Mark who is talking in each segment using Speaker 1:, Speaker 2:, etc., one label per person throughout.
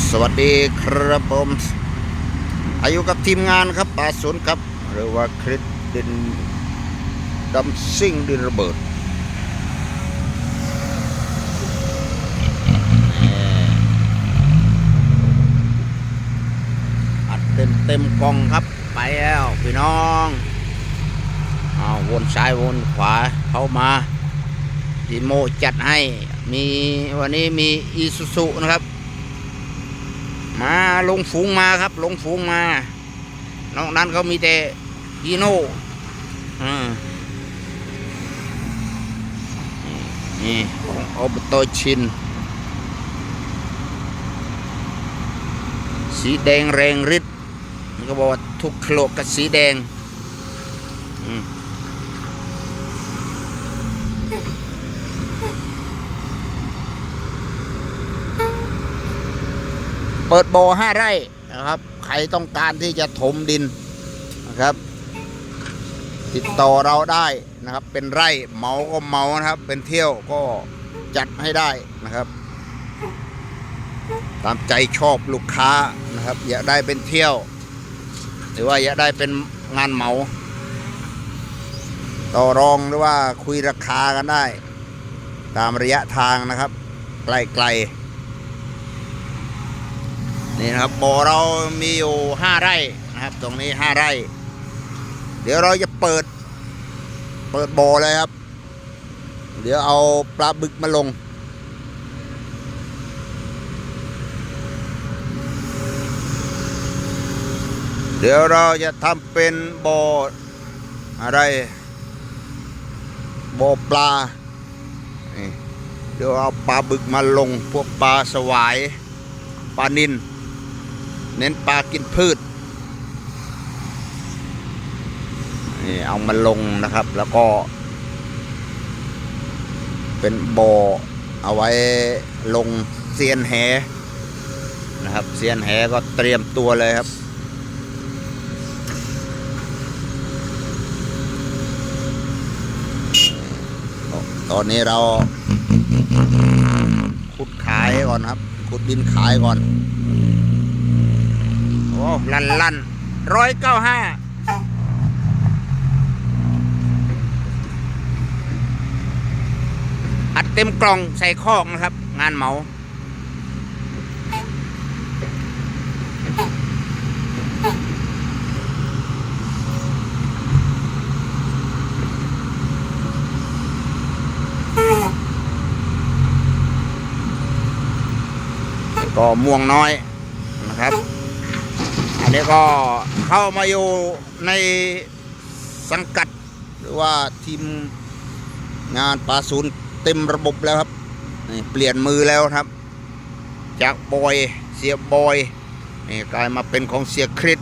Speaker 1: สวัสดีครับผมอายุกับทีมงานครับป่าสนครับ หรือว่าคริสดินดำซิ่งดินระเบิดอัดเต็มเต็มกองครับไปแล้วพี่น้องอ้าววนซ้ายวนขวาเข้ามาทีโมจัดให้มีวันนี้มีอีซูซุนะครับ มาลงฝูงมาครับ ลงฝูงมานอกนั้นเขามีแต่ฮีโน่อ่านี่ของอบตชิน สีแดงแรงฤทธิ์มันก็บอกว่าทุกโคลกกับสีแดง อืม เปิดบ่อห้าไร่นะครับ ใครต้องการที่จะถมดินนะครับ ติดต่อเราได้นะครับ เป็นไร่เหมาก็เหมานะครับ เป็นเที่ยวก็จัดให้ได้นะครับ ตามใจชอบลูกค้านะครับ อยากได้เป็นเที่ยว หรือว่าอยากได้เป็นงานเหมา ต่อรองหรือว่าคุยราคากันได้ ตามระยะทางนะครับ ไกลๆ นี่นะครับบ่อเรามีอยู่ห้าไร่นะครับ ตรงนี้ห้าไร่ เดี๋ยวเราจะเปิด เปิดบ่อเลยครับ เดี๋ยวเอาปลาบึกมาลงเดี๋ยวเราจะทำเป็นบ่ออะไรบ่อปลาเดี๋ยวเอาปลาบึกมาลง พวกปลาสวาย ปลานิน เน้นปลากินพืชนี่เอามาลงนะครับ แล้วก็ เป็นบ่อเอาไว้ลงเซียนแหนะครับเซียนแหก็เตรียมตัวเลยครับ ตอนนี้เราขุดขายก่อนครับขุดดินขายก่อน อ้ลันลันร้อยเก้าห้าอัดเต็มกล่องใส่คอกนะครับ งานเหมาก็ม่วงน้อยนะครับ อันนี้ก็เข้ามาอยู่ในสังกัดหรือว่าทีมงานปลาศูนย์เต็มระบบแล้วครับ เปลี่ยนมือแล้วครับ จากบอยเสียบอยนี่กลายมาเป็นของเสียคริส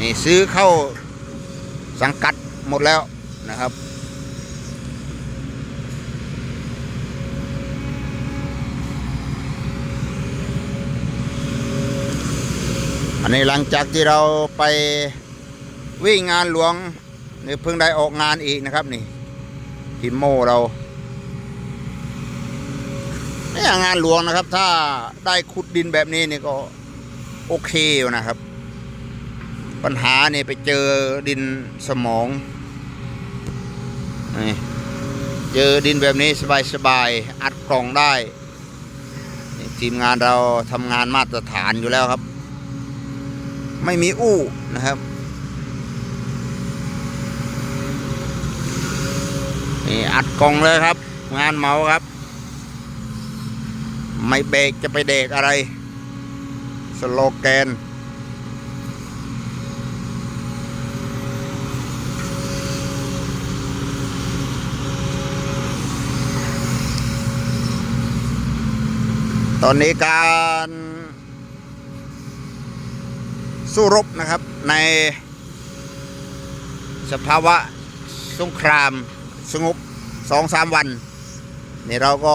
Speaker 1: นี่ซื้อเข้าสังกัดหมดแล้วนะครับ อันนี้หลังจากที่เราไปวิ่งงานหลวงนี่เพิ่งได้ออกงานอีกนะครับนี่ทีมโมเราเนี่ยงานหลวงนะครับ ถ้าได้ขุดดินแบบนี้นี่ก็โอเคอยู่นะครับ ปัญหาเนี่ยไปเจอดินสมองนี่เจอดินแบบนี้สบายๆอัดกล่องได้ ทีมงานเราทำงานมาตรฐานอยู่แล้วครับ ไม่มีอู้นะครับนี่อัดกองเลยครับ งานเมาครับ ไม่เบรกจะไปเดกอะไร สโลแกนตอนนี้การ สู้รบนะครับในสภาวะสงครามสงบสองสามวันนี่เราก็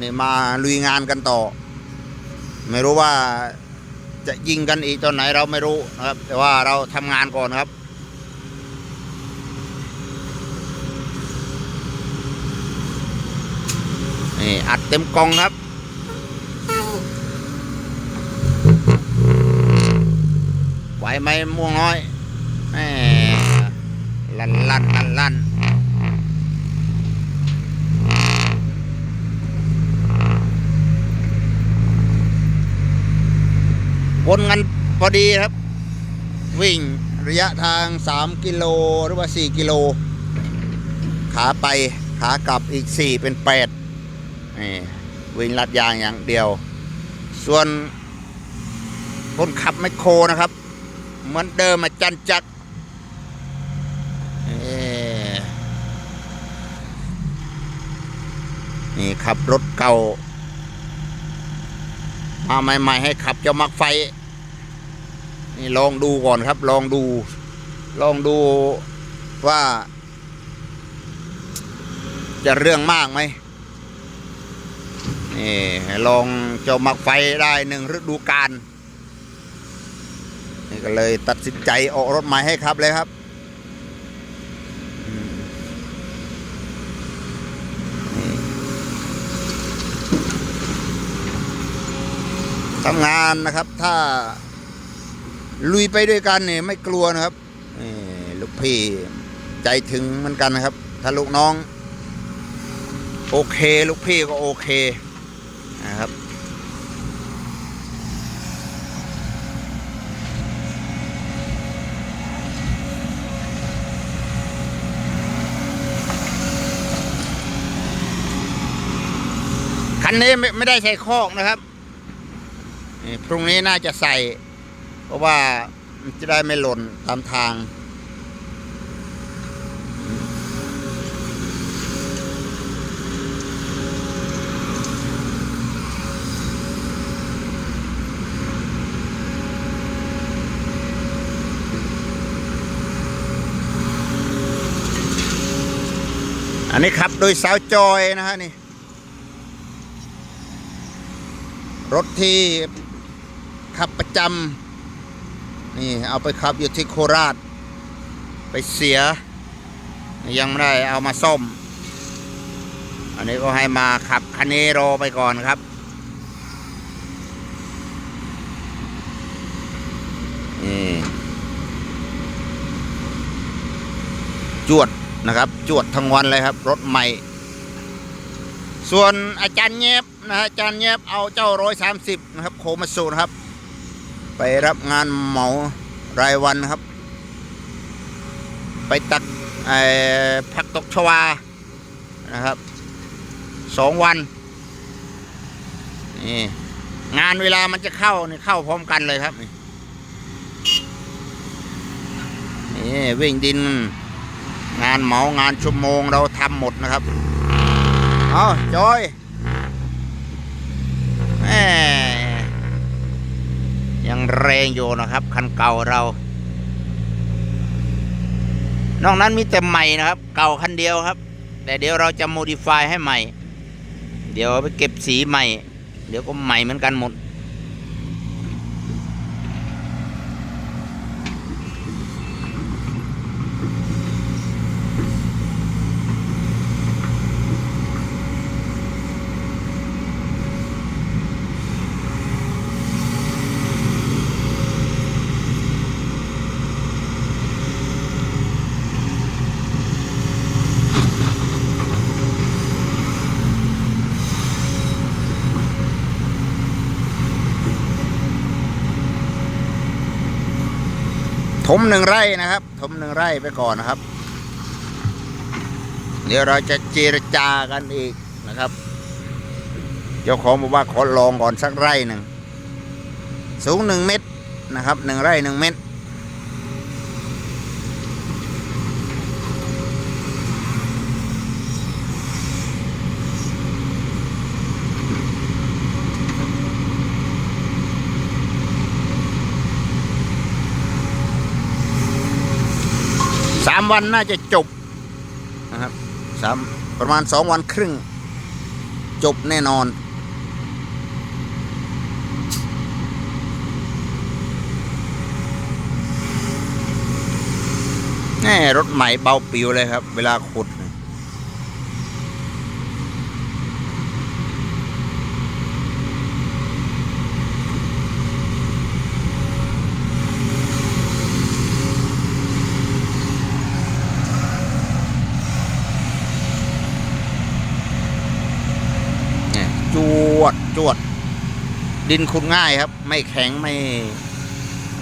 Speaker 1: นี่มาลุยงานกันต่อ ไม่รู้ว่าจะยิงกันอีกตอนไหนเราไม่รู้นะครับ แต่ว่าเราทำงานก่อนครับนี่อัดเต็มกองครับ ไหมม่วงน้อยแหมลั่นลั่นลั่นลั่นวนกันพอดีครับ วิ่งระยะทาง 3 กิโลหรือว่า 4 กิโล ขาไปขากลับอีก 4 เป็น8นี่วิ่งลัดยางอย่างเดียว ส่วนคนขับไมคโครนะครับ เหมือนเดิมมาจันจักนี่ขับรถเก่า มาใหม่ ๆ ให้ขับเจ้ามักไฟ นี่ลองดูก่อนครับ ลองดู ลองดูว่า จะเรื่องมากไหมนี่ลองเจ้ามักไฟได้หนึ่งฤดูกาล นี่ก็เลยตัดสินใจออกรถใหม่ให้ครับเลยครับทำงานนะครับ ถ้าลุยไปด้วยกันเนี่ยไม่กลัวนะครับนี่ลูกพี่ใจถึงเหมือนกันนะครับ ถ้าลูกน้อง โอเค ลูกพี่ก็โอเคนะครับ คันนี้ไม่ไม่ได้ใส่คอกนะครับพรุ่งนี้น่าจะใส่ เพราะว่ามันจะได้ไม่หล่นตามทาง อันนี้ขับโดยสาวจอยนะฮะนี่ รถที่ขับประจำนี่เอาไปขับอยู่ที่โคราช ไปเสีย ยังไม่ได้เอามาซ่อมอันนี้ก็ให้มาขับคันนี้รอไปก่อนครับนี่จวดนะครับ จวดทั้งวันเลยครับ รถใหม่ ส่วนอาจารย์เงียบนะฮะอาจารย์เงียบเอาเจ้าร้อยสามสิบนะครับ โคมาสูนะครับ ไปรับงานเหมารายวันครับ ไปตัดไอ้ผักตกชวานะครับสองวันนี่งานเวลามันจะเข้านี่เข้าพร้อมกันเลยครับนี่นี่วิ่งดิน งานเหมางานชั่วโมงเราทำหมดนะครับ เอาจอยแหมยังแรงอยู่นะครับ คันเก่าเรา นอกนั้นมีแต่ใหม่นะครับ เก่าคันเดียวครับ แต่เดี๋ยวเราจะโมดิฟายให้ใหม่ เดี๋ยวไปเก็บสีใหม่ เดี๋ยวก็ใหม่เหมือนกันหมด ถ มหนึ่งไร่นะครับ ถมหนึ่งไร่ไปก่อนนะครับ เดี๋ยวเราจะเจรจากันอีกนะครับ เจ้าของบอกว่าขอลองก่อนสักไร่หนึ่ง สูงหนึ่งเมตรนะครับหนึ่งไร่หนึ่งเมตร สามวันน่าจะจบนะครับสามประมาณสองวันครึ่ง จบแน่นอน แน่รถใหม่เบาปิวเลยครับ เวลาขุดเนี่ยวดจวด ดินคุณง่ายครับ ไม่แข็งไม่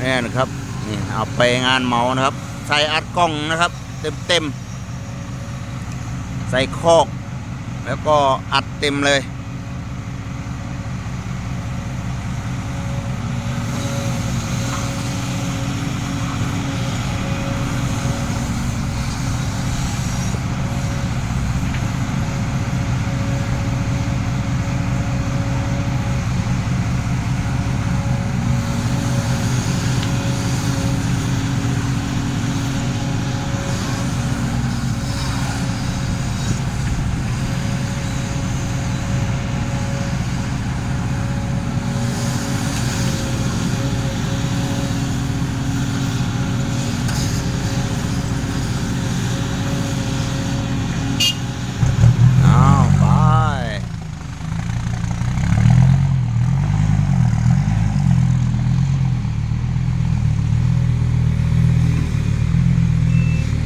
Speaker 1: นี่นะครับนี่เอาไปงานเมานะครับ ใส่อัดกล้องนะครับ เต็มเต็มใส่คอก แล้วก็อัดเต็มเลย เอาไป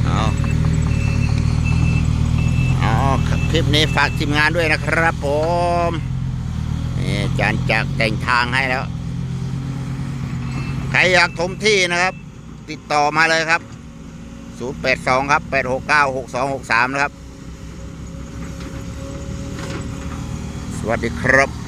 Speaker 1: เอาเอาค ลิปนี้ฝากทีมงานด้วยนะครับผมนี่อาจารย์จักแต่งทางให้แล้ว ใครอยากถมที่นะครับ ติดต่อมาเลยครับ 082 ครับ 869 6263 นะครับ สวัสดีครับ